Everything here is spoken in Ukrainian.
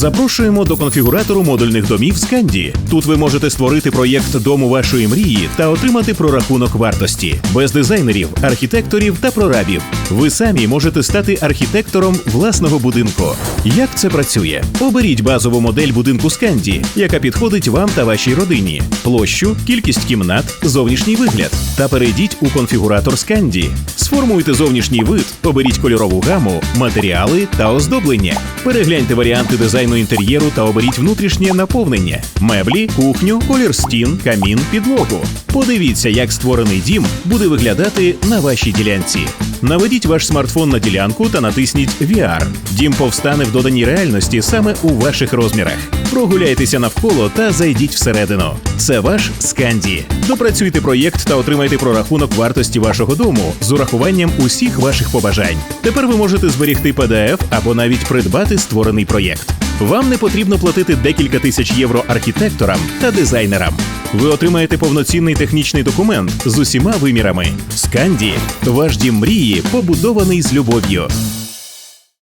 Запрошуємо до конфігуратору модульних домів Сканді. Тут ви можете створити проєкт дому вашої мрії та отримати прорахунок вартості без дизайнерів, архітекторів та прорабів. Ви самі можете стати архітектором власного будинку. Як це працює? Оберіть базову модель будинку Сканді, яка підходить вам та вашій родині, площу, кількість кімнат, зовнішній вигляд. Та перейдіть у конфігуратор Сканді. Сформуйте зовнішній вид, оберіть кольорову гаму, матеріали та оздоблення. Перегляньте варіанти дизайну інтер'єру та оберіть внутрішнє наповнення: меблі, кухню, колір стін, камін, підлогу. Подивіться, як створений дім буде виглядати на вашій ділянці. Наведіть ваш смартфон на ділянку та натисніть VR. Дім повстане в доданій реальності саме у ваших розмірах. Прогуляйтеся навколо та зайдіть всередину. Це ваш Сканді. Допрацюйте проєкт та отримайте прорахунок вартості вашого дому з урахуванням усіх ваших побажань. Тепер ви можете зберігти PDF або навіть придбати створений проєкт. Вам не потрібно платити декілька тисяч євро архітекторам та дизайнерам. Ви отримаєте повноцінний технічний документ з усіма вимірами. Сканді ваш дім мрії побудований з любов'ю.